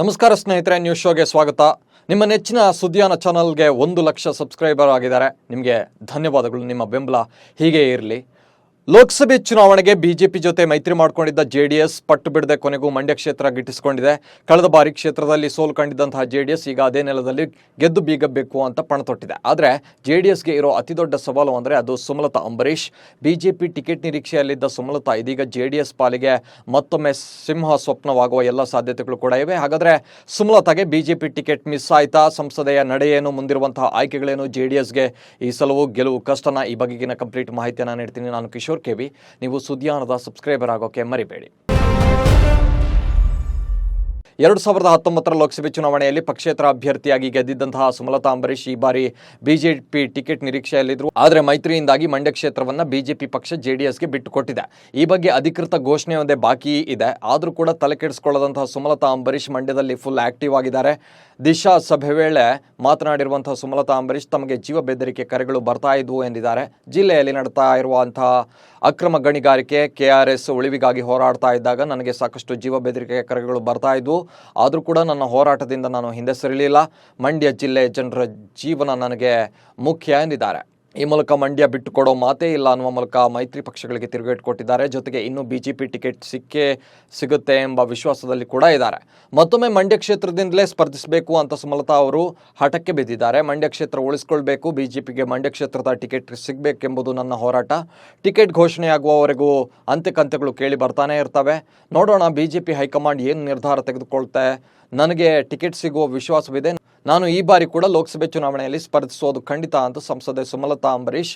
ನಮಸ್ಕಾರ ಸ್ನೇಹಿತರೆ ನ್ಯೂಸ್ ಶೋಗೆ ಸ್ವಾಗತ. ನಿಮ್ಮ ನೆಚ್ಚಿನ ಸುದ್ದಿಯಾನ ಚಾನಲ್ಗೆ ಒಂದು ಲಕ್ಷ ಸಬ್ಸ್ಕ್ರೈಬರ್ ಆಗಿದ್ದಾರೆ. ನಿಮಗೆ ಧನ್ಯವಾದಗಳು. ನಿಮ್ಮ ಬೆಂಬಲ ಹೀಗೆ ಇರಲಿ. ಲೋಕಸಭೆ ಚುನಾವಣೆಗೆ ಬಿಜೆಪಿ ಜೊತೆ ಮೈತ್ರಿ ಮಾಡಿಕೊಂಡಿದ್ದ ಜೆಡಿಎಸ್ ಪಟ್ಟು ಬಿಡದೆ ಕೊನೆಗೂ ಮಂಡ್ಯ ಕ್ಷೇತ್ರ ಗಿಟ್ಟಿಸಿಕೊಂಡಿದೆ. ಕಳೆದ ಬಾರಿ ಕ್ಷೇತ್ರದಲ್ಲಿ ಸೋಲು ಕಂಡಿದ್ದಂತಹ ಜೆಡಿಎಸ್ ಈಗ ಅದೇ ನೆಲದಲ್ಲಿ ಗೆದ್ದು ಬೀಗಬೇಕು ಅಂತ ಪಣ ತೊಟ್ಟಿದೆ. ಆದರೆ ಜೆಡಿಎಸ್ಗೆ ಇರೋ ಅತಿದೊಡ್ಡ ಸವಾಲು ಅಂದರೆ ಅದು ಸುಮಲತಾ ಅಂಬರೀಷ್. ಬಿಜೆಪಿ ಟಿಕೆಟ್ ನಿರೀಕ್ಷೆಯಲ್ಲಿದ್ದ ಸುಮಲತಾ ಇದೀಗ ಜೆಡಿಎಸ್ ಪಾಲಿಗೆ ಮತ್ತೊಮ್ಮೆ ಸಿಂಹ ಸ್ವಪ್ನವಾಗುವ ಎಲ್ಲ ಸಾಧ್ಯತೆಗಳು ಕೂಡ ಇವೆ. ಹಾಗಾದರೆ ಸುಮಲತಾಗೆ ಬಿಜೆಪಿ ಟಿಕೆಟ್ ಮಿಸ್ ಆಯ್ತಾ? ಸಂಸದೆಯ ನಡೆಯೇನು ಮುಂದಿರುವಂತಹ ಆಯ್ಕೆಗಳೇನು? ಜೆಡಿಎಸ್ಗೆ ಈ ಸಲವು ಗೆಲುವು ಕಷ್ಟನ? ಈ ಬಗೆಗಿನ ಕಂಪ್ಲೀಟ್ ಮಾಹಿತಿಯನ್ನು ನೀಡ್ತೀನಿ. ನಾನು ಕಿಶೋರ್ ಕೆವಿ ನೀವು ಸುದ್ದಿಯಾನದ ಸಬ್ಸ್ಕ್ರೈಬರ್ ಆಗೋಕೆ ಮರಿಬೇಡಿ. ಎರಡು ಸಾವಿರದ ಹತ್ತೊಂಬತ್ತರ ಲೋಕಸಭೆ ಚುನಾವಣೆಯಲ್ಲಿ ಪಕ್ಷೇತರ ಅಭ್ಯರ್ಥಿಯಾಗಿ ಗೆದ್ದಿದ್ದಂತಹ ಸುಮಲತಾ ಅಂಬರೀಶ್ ಈ ಬಾರಿ ಬಿಜೆಪಿ ಟಿಕೆಟ್ ನಿರೀಕ್ಷೆಯಲ್ಲಿದ್ದರು ಆದರೆ ಮೈತ್ರಿಯಿಂದಾಗಿ ಮಂಡ್ಯ ಕ್ಷೇತ್ರವನ್ನು ಬಿಜೆಪಿ ಪಕ್ಷ ಜೆಡಿಎಸ್ಗೆ ಬಿಟ್ಟುಕೊಟ್ಟಿದೆ ಈ ಬಗ್ಗೆ ಅಧಿಕೃತ ಘೋಷಣೆ ಒಂದೇ ಬಾಕಿ ಇದೆ. ಆದರೂ ಕೂಡ ತಲೆ ಕೆಡಿಸಿಕೊಳ್ಳದಂತಹ ಸುಮಲತಾ ಅಂಬರೀಶ್ ಮಂಡ್ಯದಲ್ಲಿ ಫುಲ್ ಆಕ್ಟಿವ್ ಆಗಿದ್ದಾರೆ. ದಿಶಾ ಸಭೆ ವೇಳೆ ಮಾತನಾಡಿರುವಂತಹ ಸುಮಲತಾ ಅಂಬರೀಶ್ ತಮಗೆ ಜೀವ ಬೆದರಿಕೆ ಕರೆಗಳು ಬರ್ತಾ ಇದ್ವು ಎಂದಿದ್ದಾರೆ. ಜಿಲ್ಲೆಯಲ್ಲಿ ನಡೆತಾ ಇರುವಂತಹ ಅಕ್ರಮ ಗಣಿಗಾರಿಕೆ, ಕೆಆರ್ಎಸ್ ಉಳಿವಿಗಾಗಿ ಹೋರಾಡ್ತಾ ಇದ್ದಾಗ ನನಗೆ ಸಾಕಷ್ಟು ಜೀವ ಬೆದರಿಕೆ ಕರೆಗಳು ಬರ್ತಾ ಇದ್ವು. ಆದರೂ ಕೂಡ ನನ್ನ ಹೋರಾಟದಿಂದ ನಾನು ಹಿಂದೆ ಸರಿಲಿಲ್ಲ. ಮಂಡ್ಯ ಜಿಲ್ಲೆಯ ಜನರ ಜೀವನ ನನಗೆ ಮುಖ್ಯ ಎಂದಿದ್ದಾರೆ. ಈ ಮೂಲಕ ಮಂಡ್ಯ ಬಿಟ್ಟು ಕೊಡೋ ಮಾತೇ ಇಲ್ಲ ಅನ್ನುವ ಮೂಲಕ ಮೈತ್ರಿ ಪಕ್ಷಗಳಿಗೆ ತಿರುಗೇಟು ಕೊಟ್ಟಿದ್ದಾರೆ. ಜೊತೆಗೆ ಜೆ ಬಿಜೆಪಿ ಟಿಕೆಟ್ ಸಿಕ್ಕೇ ಸಿಗುತ್ತೆ ಎಂಬ ವಿಶ್ವಾಸದಲ್ಲಿ ಕೂಡ ಇದ್ದಾರೆ. ಮತ್ತೊಮ್ಮೆ ಮಂಡ್ಯ ಕ್ಷೇತ್ರದಿಂದಲೇ ಸ್ಪರ್ಧಿಸಬೇಕು ಅಂತ ಸುಮಲತಾ ಅವರು ಹಠಕ್ಕೆ ಬಿದ್ದಿದ್ದಾರೆ. ಮಂಡ್ಯ ಕ್ಷೇತ್ರ ಉಳಿಸ್ಕೊಳ್ಬೇಕು, ಬಿಜೆಪಿಗೆ ಮಂಡ್ಯ ಕ್ಷೇತ್ರದ ಟಿಕೆಟ್ ಸಿಗಬೇಕೆಂಬುದು ನನ್ನ ಹೋರಾಟ. ಟಿಕೆಟ್ ಘೋಷಣೆಯಾಗುವವರೆಗೂ ಅಂತ್ಯಕಂತ್ಯಗಳು ಕೇಳಿ ಬರ್ತಾನೆ ಇರ್ತವೆ. ನೋಡೋಣ, ಬಿಜೆಪಿ ಹೈಕಮಾಂಡ್ ಏನು ನಿರ್ಧಾರ ತೆಗೆದುಕೊಳ್ತೆ? ನನಗೆ ಟಿಕೆಟ್ ಸಿಗುವ ವಿಶ್ವಾಸವಿದೆ. ನಾನು ಈ ಬಾರಿ ಕೂಡ ಲೋಕಸಭೆ ಚುನಾವಣೆಯಲ್ಲಿ ಸ್ಪರ್ಧಿಸೋದು ಖಂಡಿತ ಅಂತ ಸಂಸದೆ ಸುಮಲತಾ ಅಂಬರೀಶ್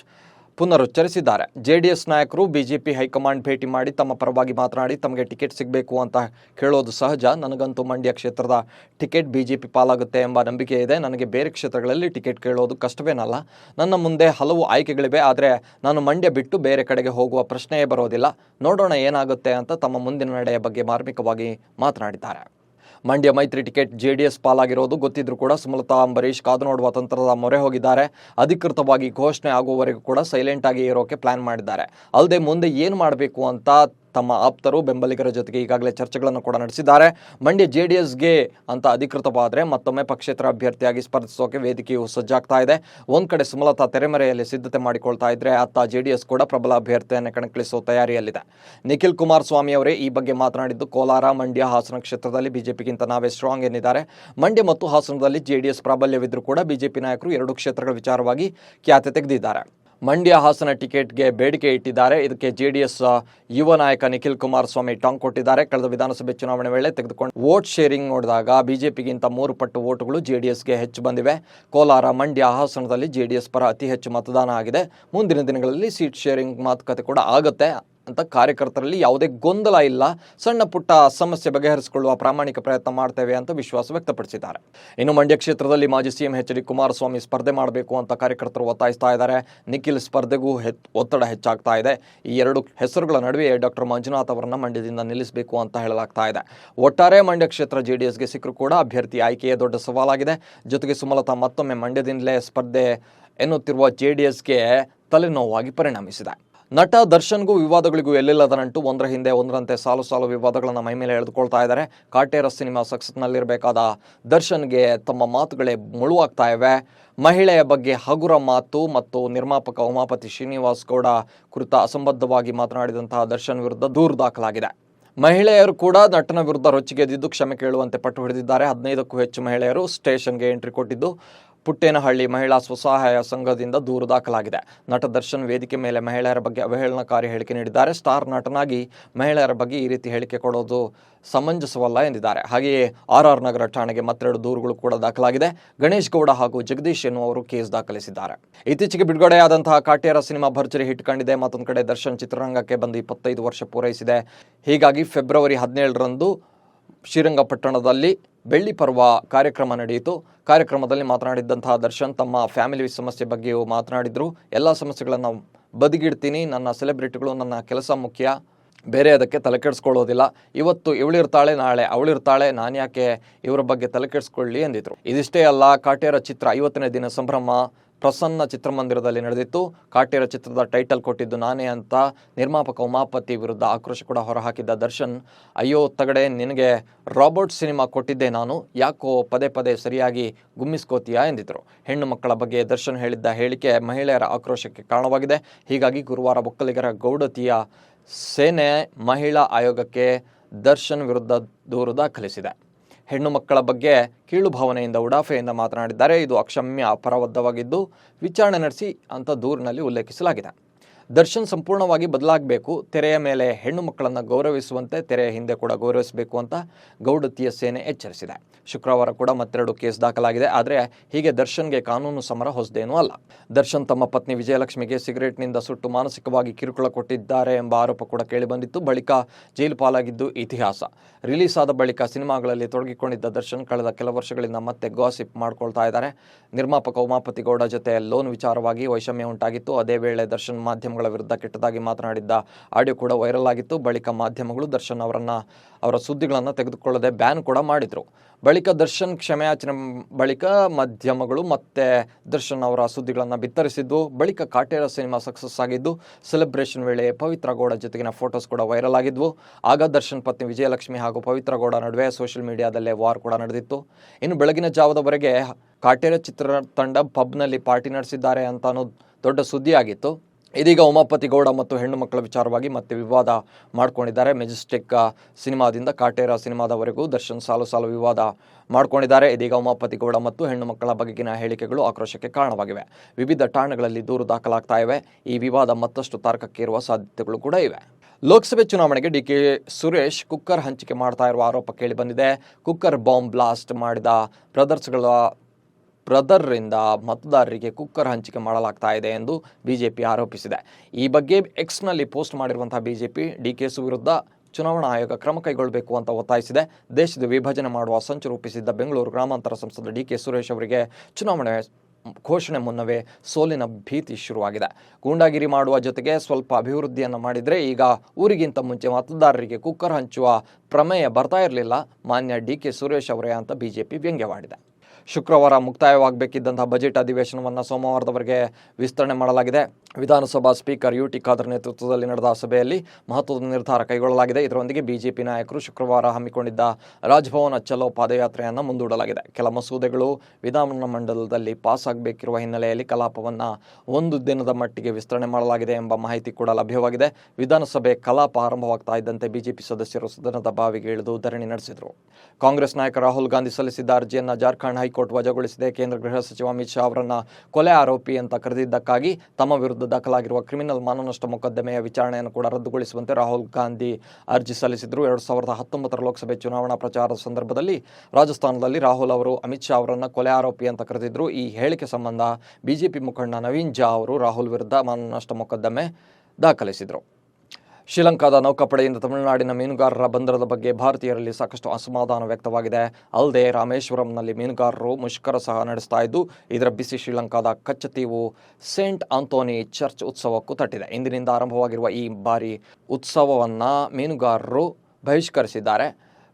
ಪುನರುಚ್ಚರಿಸಿದ್ದಾರೆ. ಜೆಡಿಎಸ್ ನಾಯಕರು ಬಿಜೆಪಿ ಹೈಕಮಾಂಡ್ ಭೇಟಿ ಮಾಡಿ ತಮ್ಮ ಪರವಾಗಿ ಮಾತನಾಡಿ ತಮಗೆ ಟಿಕೆಟ್ ಸಿಗಬೇಕು ಅಂತ ಕೇಳೋದು ಸಹಜ. ನನಗಂತೂ ಮಂಡ್ಯ ಕ್ಷೇತ್ರದ ಟಿಕೆಟ್ ಬಿಜೆಪಿ ಪಾಲಾಗುತ್ತೆ ಎಂಬ ನಂಬಿಕೆ ಇದೆ. ನನಗೆ ಬೇರೆ ಕ್ಷೇತ್ರಗಳಲ್ಲಿ ಟಿಕೆಟ್ ಕೇಳೋದು ಕಷ್ಟವೇನಲ್ಲ. ನನ್ನ ಮುಂದೆ ಹಲವು ಆಯ್ಕೆಗಳಿವೆ. ಆದರೆ ನಾನು ಮಂಡ್ಯ ಬಿಟ್ಟು ಬೇರೆ ಕಡೆಗೆ ಹೋಗುವ ಪ್ರಶ್ನೆಯೇ ಬರೋದಿಲ್ಲ. ನೋಡೋಣ ಏನಾಗುತ್ತೆ ಅಂತ ತಮ್ಮ ಮುಂದಿನ ನಡೆಯ ಬಗ್ಗೆ ಮಾರ್ಮಿಕವಾಗಿ ಮಾತನಾಡಿದ್ದಾರೆ. ಮಂಡ್ಯ ಮೈತ್ರಿ ಟಿಕೆಟ್ ಜೆಡಿಎಸ್ ಪಾಲಾಗಿರೋದು. ಗೊತ್ತಿದ್ರು ಕೂಡ ಸುಮಲತಾ ಅಂಬರೀಶ್ ಕಾದು ನೋಡುವ ತಂತ್ರದ ಮೊರೆ ಹೋಗಿದ್ದಾರೆ. ಅಧಿಕೃತವಾಗಿ ಘೋಷಣೆ ಆಗುವವರೆಗೂ ಕೂಡ ಸೈಲೆಂಟ್ ಆಗಿ ಇರೋಕೆ ಪ್ಲಾನ್ ಮಾಡಿದ್ದಾರೆ. ಅಲ್ಲದೆ ಮುಂದೆ ಏನು ಮಾಡಬೇಕು ಅಂತ ತಮ್ಮ ಆಪ್ತರು ಬೆಂಬಲಿಗರ ಜೊತೆಗೆ ಈಗಾಗಲೇ ಚರ್ಚೆಗಳನ್ನು ಕೂಡ ನಡೆಸಿದ್ದಾರೆ. ಮಂಡ್ಯ ಜೆ ಡಿ ಎಸ್ಗೆ ಅಂತ ಅಧಿಕೃತವಾದರೆ ಮತ್ತೊಮ್ಮೆ ಪಕ್ಷೇತರ ಅಭ್ಯರ್ಥಿಯಾಗಿ ಸ್ಪರ್ಧಿಸೋಕೆ ವೇದಿಕೆಯು ಸಜ್ಜಾಗ್ತಾ ಇದೆ. ಒಂದು ಕಡೆ ಸುಮಲತಾ ತೆರೆಮರೆಯಲ್ಲಿ ಸಿದ್ಧತೆ ಮಾಡಿಕೊಳ್ತಾ ಇದ್ರೆ ಅತ್ತ ಜೆ ಡಿ ಎಸ್ ಕೂಡ ಪ್ರಬಲ ಅಭ್ಯರ್ಥಿಯನ್ನು ಕಣಕ್ಕಿಳಿಸುವ ತಯಾರಿಯಲ್ಲಿದೆ. ನಿಖಿಲ್ ಕುಮಾರಸ್ವಾಮಿ ಅವರೇ ಈ ಬಗ್ಗೆ ಮಾತನಾಡಿದ್ದು, ಕೋಲಾರ, ಮಂಡ್ಯ ಹಾಸನ ಕ್ಷೇತ್ರದಲ್ಲಿ ಬಿಜೆಪಿಗಿಂತ ನಾವೇ ಸ್ಟ್ರಾಂಗ್ ಎನ್ನಿದ್ದಾರೆ ಮಂಡ್ಯ ಮತ್ತು ಹಾಸನದಲ್ಲಿ ಜೆಡಿಎಸ್ ಪ್ರಾಬಲ್ಯವಿದ್ದರೂ ಕೂಡ ಬಿಜೆಪಿ ನಾಯಕರು ಎರಡು ಕ್ಷೇತ್ರಗಳ ವಿಚಾರವಾಗಿ ಖ್ಯಾತೆ ತೆಗೆದಿದ್ದಾರೆ. ಮಂಡ್ಯ ಹಾಸನ ಟಿಕೆಟ್ಗೆ ಬೇಡಿಕೆ ಇಟ್ಟಿದ್ದಾರೆ. ಇದಕ್ಕೆ ಜೆಡಿಎಸ್ ಯುವ ನಾಯಕ ನಿಖಿಲ್ ಕುಮಾರಸ್ವಾಮಿ ಟಾಂಗ್ ಕೊಟ್ಟಿದ್ದಾರೆ. ಕಳೆದ ವಿಧಾನಸಭೆ ಚುನಾವಣೆ ವೇಳೆ ತೆಗೆದುಕೊಂಡು ವೋಟ್ ಶೇರಿಂಗ್ ನೋಡಿದಾಗ ಬಿಜೆಪಿಗಿಂತ ಮೂರು ಪಟ್ಟು ವೋಟ್ಗಳು ಜೆಡಿಎಸ್ಗೆ ಹೆಚ್ಚು ಬಂದಿವೆ. ಕೋಲಾರ, ಮಂಡ್ಯ ಹಾಸನದಲ್ಲಿ ಜೆಡಿಎಸ್ ಪರ ಅತಿ ಹೆಚ್ಚು ಮತದಾನ ಆಗಿದೆ. ಮುಂದಿನ ದಿನಗಳಲ್ಲಿ ಸೀಟ್ ಶೇರಿಂಗ್ ಮಾತುಕತೆ ಕೂಡ ಆಗುತ್ತೆ. ಅಂತ ಕಾರ್ಯಕರ್ತರಲ್ಲಿ ಯಾವುದೇ ಗೊಂದಲ ಇಲ್ಲ. ಸಣ್ಣ ಪುಟ್ಟ ಸಮಸ್ಯೆ ಬಗೆಹರಿಸಿಕೊಳ್ಳುವ ಪ್ರಾಮಾಣಿಕ ಪ್ರಯತ್ನ ಮಾಡ್ತೇವೆ ಅಂತ ವಿಶ್ವಾಸ ವ್ಯಕ್ತಪಡಿಸಿದ್ದಾರೆ. ಇನ್ನು ಮಂಡ್ಯ ಕ್ಷೇತ್ರದಲ್ಲಿ ಮಾಜಿ ಸಿಎಂ ಎಚ್ ಡಿ ಕುಮಾರಸ್ವಾಮಿ ಸ್ಪರ್ಧೆ ಮಾಡಬೇಕು ಅಂತ ಕಾರ್ಯಕರ್ತರು ಒತ್ತಾಯಿಸ್ತಾ ಇದ್ದಾರೆ. ನಿಖಿಲ್ ಸ್ಪರ್ಧೆಗೂ ಒತ್ತಡ ಹೆಚ್ಚಾಗ್ತಾ ಇದೆ. ಈ ಎರಡು ಹೆಸರುಗಳ ನಡುವೆ ಡಾಕ್ಟರ್ ಮಂಜುನಾಥ್ ಅವರನ್ನು ಮಂಡ್ಯದಿಂದ ನಿಲ್ಲಿಸಬೇಕು ಅಂತ ಹೇಳಲಾಗ್ತಾ ಇದೆ. ಒಟ್ಟಾರೆ ಮಂಡ್ಯ ಕ್ಷೇತ್ರ ಜೆಡಿಎಸ್ಗೆ ಸಿಕ್ಕರೂ ಕೂಡ ಅಭ್ಯರ್ಥಿ ಆಯ್ಕೆಯೇ ದೊಡ್ಡ ಸವಾಲಾಗಿದೆ. ಜೊತೆಗೆ ಸುಮಲತಾ ಮತ್ತೊಮ್ಮೆ ಮಂಡ್ಯದಿಂದಲೇ ಸ್ಪರ್ಧೆ ಎನ್ನುತ್ತಿರುವ ಜೆಡಿಎಸ್ಗೆ ತಲೆನೋವಾಗಿ ಪರಿಣಮಿಸಿದೆ. ನಟ ದರ್ಶನ್ಗೂ ವಿವಾದಗಳಿಗೂ ಎಲ್ಲಿಲ್ಲದ ನಂಟು ಒಂದರ ಹಿಂದೆ ಒಂದರಂತೆ ಸಾಲು ಸಾಲು ವಿವಾದಗಳನ್ನು ಮೈಮೇಲೆ ಎಳೆದುಕೊಳ್ತಾ ಇದ್ದಾರೆ. ಕಾಟೇರ ಸಿನಿಮಾ ಸಕ್ಸಸ್ನಲ್ಲಿರಬೇಕಾದ ದರ್ಶನ್ಗೆ ತಮ್ಮ ಮಾತುಗಳೇ ಮುಳುವಾಗ್ತಾ ಇವೆ. ಮಹಿಳೆಯ ಬಗ್ಗೆ ಹಗುರ ಮಾತು ಮತ್ತು ನಿರ್ಮಾಪಕ ಉಮಾಪತಿ ಶ್ರೀನಿವಾಸ್ ಗೌಡ ಕುರಿತ ಅಸಂಬದ್ಧವಾಗಿ ಮಾತನಾಡಿದಂತಹ ದರ್ಶನ್ ವಿರುದ್ಧ ದೂರು ದಾಖಲಾಗಿದೆ. ಮಹಿಳೆಯರು ಕೂಡ ನಟನ ವಿರುದ್ಧ ರೊಚ್ಚಿಗೆದ್ದಿದ್ದು ಕ್ಷಮೆ ಕೇಳುವಂತೆ ಪಟ್ಟು ಹಿಡಿದಿದ್ದಾರೆ. ಹದಿನೈದಕ್ಕೂ ಹೆಚ್ಚು ಮಹಿಳೆಯರು ಸ್ಟೇಷನ್ಗೆ ಎಂಟ್ರಿ ಕೊಟ್ಟಿದ್ದು ಪುಟ್ಟೇನಹಳ್ಳಿ ಮಹಿಳಾ ಸ್ವಸಹಾಯ ಸಂಘದಿಂದ ದೂರು ದಾಖಲಾಗಿದೆ. ನಟ ದರ್ಶನ್ ವೇದಿಕೆ ಮೇಲೆ ಮಹಿಳೆಯರ ಬಗ್ಗೆ ಅವಹೇಳನಕಾರಿ ಹೇಳಿಕೆ ನೀಡಿದ್ದಾರೆ. ಸ್ಟಾರ್ ನಟನಾಗಿ ಮಹಿಳೆಯರ ಬಗ್ಗೆ ಈ ರೀತಿ ಹೇಳಿಕೆ ಕೊಡೋದು ಸಮಂಜಸವಲ್ಲ ಎಂದಿದ್ದಾರೆ. ಹಾಗೆಯೇ ಆರ್ ಆರ್ ನಗರ ಠಾಣೆಗೆ ಮತ್ತೆರಡು ದೂರುಗಳು ಕೂಡ ದಾಖಲಾಗಿದೆ. ಗಣೇಶ್ ಗೌಡ ಹಾಗೂ ಜಗದೀಶ್ ಎನ್ನುವರು ಕೇಸ್ ದಾಖಲಿಸಿದ್ದಾರೆ. ಇತ್ತೀಚೆಗೆ ಬಿಡುಗಡೆಯಾದಂತಹ ಕಾಟ್ಯರ ಸಿನಿಮಾ ಭರ್ಜರಿ ಹಿಟ್ ಕಂಡಿದೆ. ಮತ್ತೊಂದು ಕಡೆ ದರ್ಶನ್ ಚಿತ್ರರಂಗಕ್ಕೆ ಬಂದು ಇಪ್ಪತ್ತೈದು ವರ್ಷ ಪೂರೈಸಿದೆ. ಹೀಗಾಗಿ ಫೆಬ್ರವರಿ ಹದಿನೇಳರಂದು ಶ್ರೀರಂಗಪಟ್ಟಣದಲ್ಲಿ ಬೆಳ್ಳಿ ಪರ್ವ ಕಾರ್ಯಕ್ರಮ ನಡೆಯಿತು. ಕಾರ್ಯಕ್ರಮದಲ್ಲಿ ಮಾತನಾಡಿದ್ದಂತಹ ದರ್ಶನ್ ತಮ್ಮ ಫ್ಯಾಮಿಲಿ ಸಮಸ್ಯೆ ಬಗ್ಗೆಯೂ ಮಾತನಾಡಿದರು. ಎಲ್ಲ ಸಮಸ್ಯೆಗಳನ್ನು ಬದಿಗಿಡ್ತೀನಿ. ನನ್ನ ಸೆಲೆಬ್ರಿಟಿಗಳು ನನ್ನ ಕೆಲಸ ಮುಖ್ಯ. ಬೇರೆ ಅದಕ್ಕೆ ತಲೆ ಕೆಡಿಸ್ಕೊಳ್ಳೋದಿಲ್ಲ. ಇವತ್ತು ಇವಳಿರ್ತಾಳೆ, ನಾಳೆ ಅವಳಿರ್ತಾಳೆ. ನಾನು ಯಾಕೆ ಇವರ ಬಗ್ಗೆ ತಲೆ ಕೆಡಿಸ್ಕೊಳ್ಳಿ ಎಂದಿದ್ರು ಇದಿಷ್ಟೇ ಅಲ್ಲ, ಕಾಟೇರ ಚಿತ್ರ ಐವತ್ತನೇ ದಿನ ಸಂಭ್ರಮ. ಪ್ರಸನ್ನ ಚಿತ್ರಮಂದಿರದಲ್ಲಿ ನಡೆದಿತ್ತು. ಕಾಟೇರ ಚಿತ್ರದ ಟೈಟಲ್ ಕೊಟ್ಟಿದ್ದು ನಾನೇ ಅಂತ ನಿರ್ಮಾಪಕ ಉಮಾಪತಿ ವಿರುದ್ಧ ಆಕ್ರೋಶ ಕೂಡ ಹೊರಹಾಕಿದ್ದ ದರ್ಶನ್, ಅಯ್ಯೋ ತಗಡೆ, ನಿನಗೆ ರಾಬರ್ಟ್ ಸಿನಿಮಾ ಕೊಟ್ಟಿದ್ದೆ ನಾನು. ಯಾಕೋ ಪದೇ ಪದೇ ಸರಿಯಾಗಿ ಗುಮ್ಮಿಸ್ಕೋತೀಯಾ? ಎಂದಿದ್ದರು ಹೆಣ್ಣು ಮಕ್ಕಳ ಬಗ್ಗೆ ದರ್ಶನ್ ಹೇಳಿದ್ದ ಹೇಳಿಕೆ ಮಹಿಳೆಯರ ಆಕ್ರೋಶಕ್ಕೆ ಕಾರಣವಾಗಿದೆ. ಹೀಗಾಗಿ ಗುರುವಾರ ಒಕ್ಕಲಿಗರ ಗೌಡತಿಯ ಸೇನೆ ಮಹಿಳಾ ಆಯೋಗಕ್ಕೆ ದರ್ಶನ್ ವಿರುದ್ಧ ದೂರು ದಾಖಲಿಸಿದೆ. ಹೆಣ್ಣು ಮಕ್ಕಳ ಬಗ್ಗೆ ಕೀಳು ಭಾವನೆಯಿಂದ, ಉಡಾಫೆಯಿಂದ ಮಾತನಾಡಿದ್ದಾರೆ. ಇದು ಅಕ್ಷಮ್ಯ ಅಪರಾಧವಾಗಿದ್ದು ವಿಚಾರಣೆ ನಡೆಸಿ ಅಂತ ದೂರಿನಲ್ಲಿ ಉಲ್ಲೇಖಿಸಲಾಗಿದೆ. ದರ್ಶನ್ ಸಂಪೂರ್ಣವಾಗಿ ಬದಲಾಗಬೇಕು. ತೆರೆಯ ಮೇಲೆ ಹೆಣ್ಣು ಮಕ್ಕಳನ್ನು ಗೌರವಿಸುವಂತೆ ತೆರೆಯ ಹಿಂದೆ ಕೂಡ ಗೌರವಿಸಬೇಕು ಅಂತ ಗೌಡತಿಯ ಸೇನೆ ಎಚ್ಚರಿಸಿದೆ. ಶುಕ್ರವಾರ ಕೂಡ ಮತ್ತೆರಡು ಕೇಸ್ ದಾಖಲಾಗಿದೆ. ಆದರೆ ಹೀಗೆ ದರ್ಶನ್ಗೆ ಕಾನೂನು ಸಮರ ಹೊಸದೇನೂ ಅಲ್ಲ. ದರ್ಶನ್ ತಮ್ಮ ಪತ್ನಿ ವಿಜಯಲಕ್ಷ್ಮಿಗೆ ಸಿಗರೇಟ್ನಿಂದ ಸುಟ್ಟು ಮಾನಸಿಕವಾಗಿ ಕಿರುಕುಳ ಕೊಟ್ಟಿದ್ದಾರೆ ಎಂಬ ಆರೋಪ ಕೂಡ ಕೇಳಿಬಂದಿತ್ತು ಬಳಿಕ ಜೈಲು ಪಾಲಾಗಿದ್ದು ಇತಿಹಾಸ. ರಿಲೀಸ್ ಆದ ಬಳಿಕ ಸಿನಿಮಾಗಳಲ್ಲಿ ತೊಡಗಿಕೊಂಡಿದ್ದ ದರ್ಶನ್ ಕಳೆದ ಕೆಲ ವರ್ಷಗಳಿಂದ ಮತ್ತೆ ಗಾಸಿಪ್ ಮಾಡ್ಕೊಳ್ತಾ ಇದ್ದಾರೆ. ನಿರ್ಮಾಪಕ ಉಮಾಪತಿ ಗೌಡ ಜೊತೆ ಲೋನ್ ವಿಚಾರವಾಗಿ ವೈಷಮ್ಯ ಉಂಟಾಗಿತ್ತು. ಅದೇ ವೇಳೆ ದರ್ಶನ್ ಮಾಧ್ಯಮಗಳ ವಿರುದ್ಧ ಕೆಟ್ಟದಾಗಿ ಮಾತನಾಡಿದ್ದ ಆಡಿಯೋ ಕೂಡ ವೈರಲ್ ಆಗಿತ್ತು. ಬಳಿಕ ಮಾಧ್ಯಮಗಳು ದರ್ಶನ್ ಅವರನ್ನ, ಅವರ ಸುದ್ದಿಗಳನ್ನು ತೆಗೆದುಕೊಳ್ಳದೆ ಬ್ಯಾನ್ ಕೂಡ ಮಾಡಿದ್ರು. ಬಳಿಕ ದರ್ಶನ್ ಕ್ಷಮೆಯಾಚನೆ, ಬಳಿಕ ಮಾಧ್ಯಮಗಳು ಮತ್ತೆ ದರ್ಶನ್ ಅವರ ಸುದ್ದಿಗಳನ್ನು ಬಿತ್ತರಿಸಿದ್ದು, ಬಳಿಕ ಕಾಟೇರ ಸಿನಿಮಾ ಸಕ್ಸಸ್ ಆಗಿದ್ದು, ಸೆಲೆಬ್ರೇಷನ್ ವೇಳೆ ಪವಿತ್ರ ಗೌಡ ಜೊತೆಗಿನ ಫೋಟೋಸ್ ಕೂಡ ವೈರಲ್ ಆಗಿದ್ವು. ಆಗ ದರ್ಶನ್ ಪತ್ನಿ ವಿಜಯಲಕ್ಷ್ಮಿ ಹಾಗೂ ಪವಿತ್ರ ಗೌಡ ನಡುವೆ ಸೋಷಿಯಲ್ ಮೀಡಿಯಾದಲ್ಲೇ ವಾರ್ ಕೂಡ ನಡೆದಿತ್ತು. ಇನ್ನು ಬೆಳಗಿನ ಜಾವದವರೆಗೆ ಕಾಟೇರ ಚಿತ್ರ ತಂಡ ಪಬ್ನಲ್ಲಿ ಪಾರ್ಟಿ ನಡೆಸಿದ್ದಾರೆ ಅಂತ ಅನ್ನೋದು ದೊಡ್ಡ ಸುದ್ದಿಯಾಗಿತ್ತು. ಇದೀಗ ಉಮಾಪತಿ ಗೌಡ ಮತ್ತು ಹೆಣ್ಣು ಮಕ್ಕಳ ವಿಚಾರವಾಗಿ ಮತ್ತೆ ವಿವಾದ ಮಾಡ್ಕೊಂಡಿದ್ದಾರೆ. ಮೆಜೆಸ್ಟಿಕ್ ಸಿನಿಮಾದಿಂದ ಕಾಟೇರ ಸಿನಿಮಾದವರೆಗೂ ದರ್ಶನ್ ಸಾಲು ಸಾಲು ವಿವಾದ ಮಾಡ್ಕೊಂಡಿದ್ದಾರೆ. ಇದೀಗ ಉಮಾಪತಿ ಗೌಡ ಮತ್ತು ಹೆಣ್ಣು ಮಕ್ಕಳ ಬಗೆಗಿನ ಹೇಳಿಕೆಗಳು ಆಕ್ರೋಶಕ್ಕೆ ಕಾರಣವಾಗಿವೆ. ವಿವಿಧ ಠಾಣೆಗಳಲ್ಲಿ ದೂರು ದಾಖಲಾಗ್ತಾ ಇವೆ. ಈ ವಿವಾದ ಮತ್ತಷ್ಟು ತಾರಕಕ್ಕೇರುವ ಸಾಧ್ಯತೆಗಳು ಕೂಡ ಇವೆ. ಲೋಕಸಭೆ ಚುನಾವಣೆಗೆ ಡಿ ಕೆ ಸುರೇಶ್ ಕುಕ್ಕರ್ ಹಂಚಿಕೆ ಮಾಡ್ತಾ ಇರುವ ಆರೋಪ ಕೇಳಿಬಂದಿದೆ ಕುಕ್ಕರ್ ಬಾಂಬ್ ಬ್ಲಾಸ್ಟ್ ಮಾಡಿದ ಬ್ರದರ್ಸ್ಗಳ ಬ್ರದರ್ರಿಂದ ಮತದಾರರಿಗೆ ಕುಕ್ಕರ್ ಹಂಚಿಕೆ ಮಾಡಲಾಗ್ತಾ ಇದೆ ಎಂದು ಬಿಜೆಪಿ ಆರೋಪಿಸಿದೆ. ಈ ಬಗ್ಗೆ ಎಕ್ಸ್ನಲ್ಲಿ ಪೋಸ್ಟ್ ಮಾಡಿರುವಂತಹ ಬಿಜೆಪಿ ಡಿಕೆಸು ವಿರುದ್ಧ ಚುನಾವಣಾ ಆಯೋಗ ಕ್ರಮ ಕೈಗೊಳ್ಳಬೇಕು ಅಂತ ಒತ್ತಾಯಿಸಿದೆ. ದೇಶದ ವಿಭಜನೆ ಮಾಡುವ ಸಂಚು ರೂಪಿಸಿದ್ದ ಬೆಂಗಳೂರು ಗ್ರಾಮಾಂತರ ಸಂಸದ ಡಿ ಕೆ ಸುರೇಶ್ ಅವರಿಗೆ ಚುನಾವಣೆ ಘೋಷಣೆ ಮುನ್ನವೇ ಸೋಲಿನ ಭೀತಿ ಶುರುವಾಗಿದೆ. ಗೂಂಡಾಗಿರಿ ಮಾಡುವ ಜೊತೆಗೆ ಸ್ವಲ್ಪ ಅಭಿವೃದ್ಧಿಯನ್ನು ಮಾಡಿದರೆ ಈಗ ಊರಿಗಿಂತ ಮುಂಚೆ ಮತದಾರರಿಗೆ ಕುಕ್ಕರ್ ಹಂಚುವ ಪ್ರಮೇಯ ಬರ್ತಾ ಇರಲಿಲ್ಲ. ಮಾನ್ಯ ಡಿ ಕೆ ಸುರೇಶ್ ಅವರೇ ಅಂತ ಬಿಜೆಪಿ ವ್ಯಂಗ್ಯವಾಡಿದೆ. ಶುಕ್ರವಾರ ಮುಕ್ತಾಯವಾಗಬೇಕಿದ್ದಂತಹ ಬಜೆಟ್ ಅಧಿವೇಶನವನ್ನು ಸೋಮವಾರದವರೆಗೆ ವಿಸ್ತರಣೆ ಮಾಡಲಾಗಿದೆ. ವಿಧಾನಸಭಾ ಸ್ಪೀಕರ್ ಯು ಟಿ ಖಾದರ್ ನೇತೃತ್ವದಲ್ಲಿ ನಡೆದ ಸಭೆಯಲ್ಲಿ ಮಹತ್ವದ ನಿರ್ಧಾರ ಕೈಗೊಳ್ಳಲಾಗಿದೆ. ಇದರೊಂದಿಗೆ ಬಿಜೆಪಿ ನಾಯಕರು ಶುಕ್ರವಾರ ಹಮ್ಮಿಕೊಂಡಿದ್ದ ರಾಜಭವನ ಚಲೋ ಪಾದಯಾತ್ರೆಯನ್ನು ಮುಂದೂಡಲಾಗಿದೆ. ಕೆಲ ಮಸೂದೆಗಳು ವಿಧಾನ ಮಂಡಲದಲ್ಲಿ ಪಾಸ್ ಆಗಬೇಕಿರುವ ಹಿನ್ನೆಲೆಯಲ್ಲಿ ಕಲಾಪವನ್ನು ಒಂದು ದಿನದ ಮಟ್ಟಿಗೆ ವಿಸ್ತರಣೆ ಮಾಡಲಾಗಿದೆ ಎಂಬ ಮಾಹಿತಿ ಕೂಡ ಲಭ್ಯವಾಗಿದೆ. ವಿಧಾನಸಭೆ ಕಲಾಪ ಆರಂಭವಾಗ್ತಾ ಇದ್ದಂತೆ ಬಿಜೆಪಿ ಸದಸ್ಯರು ಸದನದ ಬಾವಿಗೆ ಇಳಿದು ಧರಣಿ ನಡೆಸಿದರು. ಕಾಂಗ್ರೆಸ್ ನಾಯಕ ರಾಹುಲ್ ಗಾಂಧಿ ಸಲ್ಲಿಸಿದ್ದ ಅರ್ಜಿಯನ್ನು ಜಾರ್ಖಂಡ್ ಹೈಕೋರ್ಟ್ ವಜಾಗೊಳಿಸಿದೆ. ಕೇಂದ್ರ ಗೃಹ ಸಚಿವ ಅಮಿತ್ ಶಾ ಅವರನ್ನ ಕೊಲೆ ಆರೋಪಿ ಅಂತ ಕರೆದಿದ್ದಕ್ಕಾಗಿ ತಮ್ಮ ವಿರುದ್ಧ ದಾಖಲಾಗಿರುವ ಕ್ರಿಮಿನಲ್ ಮಾನನಷ್ಟ ಮೊಕದ್ದಮೆಯ ವಿಚಾರಣೆಯನ್ನು ಕೂಡ ರದ್ದುಗೊಳಿಸುವಂತೆ ರಾಹುಲ್ ಗಾಂಧಿ ಅರ್ಜಿ ಸಲ್ಲಿಸಿದ್ರು. ಎರಡು ಸಾವಿರದ ಹತ್ತೊಂಬತ್ತರ ಲೋಕಸಭೆ ಚುನಾವಣಾ ಪ್ರಚಾರದ ಸಂದರ್ಭದಲ್ಲಿ ರಾಜಸ್ಥಾನದಲ್ಲಿ ರಾಹುಲ್ ಅವರು ಅಮಿತ್ ಶಾ ಅವರನ್ನ ಕೊಲೆ ಆರೋಪಿ ಅಂತ ಕರೆದಿದ್ರು. ಈ ಹೇಳಿಕೆ ಸಂಬಂಧ ಬಿಜೆಪಿ ಮುಖಂಡ ನವೀನ್ ಜಾ ಅವರು ರಾಹುಲ್ ವಿರುದ್ಧ ಮಾನನಷ್ಟ ಮೊಕದ್ದಮೆ ದಾಖಲಿಸಿದರು. ಶ್ರೀಲಂಕಾದ ನೌಕಾಪಡೆಯಿಂದ ತಮಿಳುನಾಡಿನ ಮೀನುಗಾರರ ಬಂದರದ ಬಗ್ಗೆ ಭಾರತೀಯರಲ್ಲಿ ಸಾಕಷ್ಟು ಅಸಮಾಧಾನ ವ್ಯಕ್ತವಾಗಿದೆ. ಅಲ್ಲದೆ ರಾಮೇಶ್ವರಂನಲ್ಲಿ ಮೀನುಗಾರರು ಮುಷ್ಕರ ಸಹ ನಡೆಸ್ತಾ ಇದ್ದು, ಇದರ ಬಿಸಿ ಶ್ರೀಲಂಕಾದ ಕಚ್ಚತೀವು ಸೇಂಟ್ ಆಂಥೋನಿ ಚರ್ಚ್ ಉತ್ಸವಕ್ಕೂ ತಟ್ಟಿದೆ. ಇಂದಿನಿಂದ ಆರಂಭವಾಗಿರುವ ಈ ಬಾರಿ ಉತ್ಸವವನ್ನು ಮೀನುಗಾರರು ಬಹಿಷ್ಕರಿಸಿದ್ದಾರೆ.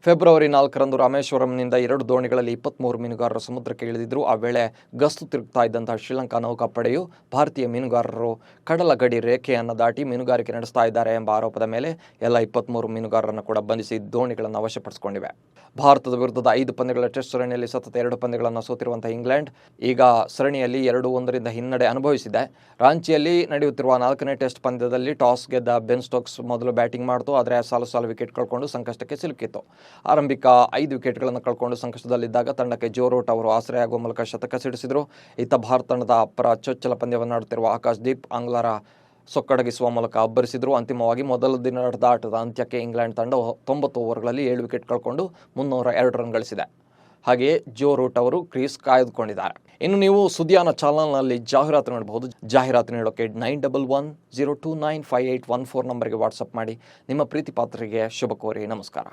ಫೆಬ್ರವರಿ ನಾಲ್ಕರಂದು ರಾಮೇಶ್ವರಂನಿಂದ ಎರಡು ದೋಣಿಗಳಲ್ಲಿ ಇಪ್ಪತ್ತ್ಮೂರು ಮೀನುಗಾರರು ಸಮುದ್ರಕ್ಕೆ ಇಳಿದಿದ್ದರು. ಆ ವೇಳೆ ಗಸ್ತು ತಿರುಗ್ತಾ ಇದ್ದಂತಹ ಶ್ರೀಲಂಕಾ ನೌಕಾಪಡೆಯು ಭಾರತೀಯ ಮೀನುಗಾರರು ಕಡಲ ಗಡಿ ರೇಖೆಯನ್ನು ದಾಟಿ ಮೀನುಗಾರಿಕೆ ನಡೆಸ್ತಾ ಇದ್ದಾರೆ ಎಂಬ ಆರೋಪದ ಮೇಲೆ ಎಲ್ಲ ಇಪ್ಪತ್ತ್ಮೂರು ಮೀನುಗಾರರನ್ನು ಕೂಡ ಬಂಧಿಸಿ ದೋಣಿಗಳನ್ನು ವಶಪಡಿಸಿಕೊಂಡಿವೆ. ಭಾರತದ ವಿರುದ್ಧದ ಐದು ಪಂದ್ಯಗಳ ಟೆಸ್ಟ್ ಸರಣಿಯಲ್ಲಿ ಸತತ ಎರಡು ಪಂದ್ಯಗಳನ್ನು ಸೋತಿರುವಂತಹ ಇಂಗ್ಲೆಂಡ್ ಈಗ ಸರಣಿಯಲ್ಲಿ ಎರಡು ಒಂದರಿಂದ ಹಿನ್ನಡೆ ಅನುಭವಿಸಿದೆ. ರಾಂಚಿಯಲ್ಲಿ ನಡೆಯುತ್ತಿರುವ ನಾಲ್ಕನೇ ಟೆಸ್ಟ್ ಪಂದ್ಯದಲ್ಲಿ ಟಾಸ್ ಗೆದ್ದ ಬೆನ್ ಸ್ಟೋಕ್ಸ್ ಮೊದಲು ಬ್ಯಾಟಿಂಗ್ ಮಾಡಿತು, ಆದರೆ ಸಾಲು ಸಾಲು ವಿಕೆಟ್ ಕಳ್ಕೊಂಡು ಸಂಕಷ್ಟಕ್ಕೆ ಸಿಲುಕಿತ್ತು. ಆರಂಭಿಕ ಐದು ವಿಕೆಟ್ಗಳನ್ನು ಕಳ್ಕೊಂಡು ಸಂಕಷ್ಟದಲ್ಲಿದ್ದಾಗ ತಂಡಕ್ಕೆ ಜೋ ರೂಟ್ ಅವರು ಆಶ್ರಯಾಗುವ ಮೂಲಕ ಶತಕ ಸಿಡಿಸಿದರು. ಇತ್ತ ಭಾರತ ತಂಡದ ಅಪರ ಚೊಚ್ಚಲ ಪಂದ್ಯವನ್ನು ಆಡುತ್ತಿರುವ ಆಕಾಶ್ ದೀಪ್ ಆಂಗ್ಲರ ಸೊಕ್ಕಡಗಿಸುವ ಮೂಲಕ ಅಬ್ಬರಿಸಿದರು. ಅಂತಿಮವಾಗಿ ಮೊದಲ ದಿನ ನಡೆದ ಆಟದ ಅಂತ್ಯಕ್ಕೆ ಇಂಗ್ಲೆಂಡ್ ತಂಡ ತೊಂಬತ್ತು ಓವರ್ಗಳಲ್ಲಿ ಏಳು ವಿಕೆಟ್ ಕಳ್ಕೊಂಡು ಮುನ್ನೂರ ಎರಡು ರನ್ ಗಳಿಸಿದೆ. ಹಾಗೆಯೇ ಜೋ ರೂಟ್ ಅವರು ಕ್ರೀಸ್ ಕಾಯ್ದುಕೊಂಡಿದ್ದಾರೆ. ಇನ್ನು ನೀವು ಸುದಿಯಾನ ಚಾನಲ್ನಲ್ಲಿ ಜಾಹೀರಾತು ನೋಡಬಹುದು ಜಾಹೀರಾತು ನೀಡೋಕೆ nine double one zero two nine five eight one four ನಂಬರ್ಗೆ ವಾಟ್ಸಪ್ ಮಾಡಿ. ನಿಮ್ಮ ಪ್ರೀತಿ ಪಾತ್ರರಿಗೆ ಶುಭ ಕೋರಿ ನಮಸ್ಕಾರ.